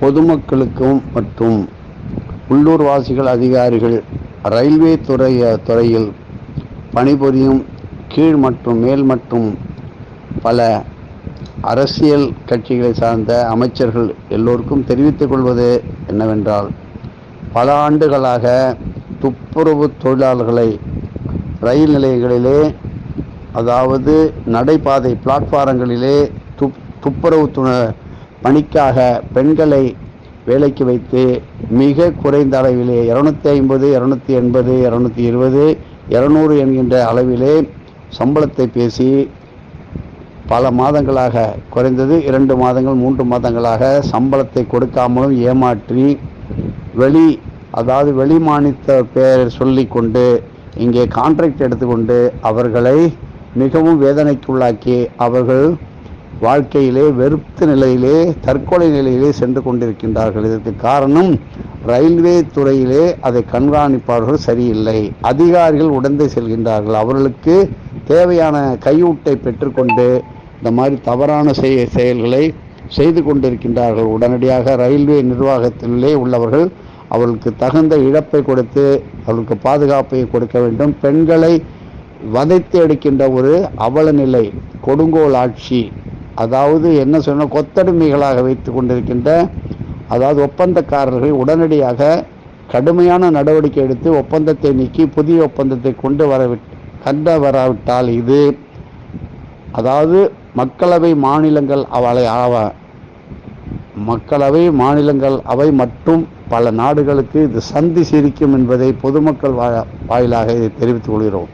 பொதுமக்களுக்கும் மற்றும் உள்ளூர்வாசிகள் அதிகாரிகள் ரயில்வே துறைய துறையில் பணிபுரியும் கீழ் மற்றும் மேல் மற்றும் பல அரசியல் கட்சிகளை சார்ந்த அமைச்சர்கள் எல்லோருக்கும் தெரிவித்துக் கொள்வது என்னவென்றால் பல ஆண்டுகளாக துப்புரவு தொழிலாளர்களை ரயில் நிலையங்களிலே அதாவது நடைபாதை பிளாட்பாரங்களிலே துப் துப்புரவு துணை பணிக்காக பெண்களை வேலைக்கு வைத்து மிக குறைந்த அளவிலே இரநூத்தி ஐம்பது இரநூத்தி எண்பது இரநூத்தி இருபது இரநூறு என்கின்ற அளவிலே சம்பளத்தை பேசி பல மாதங்களாக குறைந்தது இரண்டு மாதங்கள் மூன்று மாதங்களாக சம்பளத்தை கொடுக்காமலும் ஏமாற்றி வெளி அதாவது வெளி மாநில பெயர் சொல்லிக்கொண்டு இங்கே கான்ட்ராக்ட் எடுத்துக்கொண்டு அவர்களை மிகவும் வேதனைக்குள்ளாக்கி அவர்கள் வாழ்க்கையிலே வெறுத்த நிலையிலே தற்கொலை நிலையிலே சென்று கொண்டிருக்கின்றார்கள். இதற்கு காரணம் ரயில்வே துறையிலே அதை கண்காணிப்பார்கள் சரியில்லை. அதிகாரிகள் உடந்தை செல்கின்றார்கள். அவர்களுக்கு தேவையான கையூட்டை பெற்றுக்கொண்டு இந்த மாதிரி தவறான செய செயல்களை செய்து கொண்டிருக்கின்றார்கள். உடனடியாக ரயில்வே நிர்வாகத்திலே உள்ளவர்கள் அவர்களுக்கு தகுந்த இழப்பை கொடுத்து அவர்களுக்கு பாதுகாப்பை கொடுக்க வேண்டும். பெண்களை வதைத்து எடுக்கின்ற ஒரு அவல நிலை கொடுங்கோல் ஆட்சி. அதாவது என்ன சொன்ன கொத்தடிமைகளாக வைத்து கொண்டிருக்கின்ற அதாவது ஒப்பந்தக்காரர்கள் உடனடியாக கடுமையான நடவடிக்கை எடுத்து ஒப்பந்தத்தை நீக்கி புதிய ஒப்பந்தத்தை கொண்டு வரவிட் கண்டு வராவிட்டால் இது அதாவது மக்களவை மாநிலங்கள் அவளை ஆவ மக்களவை மாநிலங்கள் அவை மற்றும் பல நாடுகளுக்கு இது சந்தி சிரிக்கும் என்பதை பொதுமக்கள் வா- வாயிலாக இதை தெரிவித்துக் கொள்கிறோம்.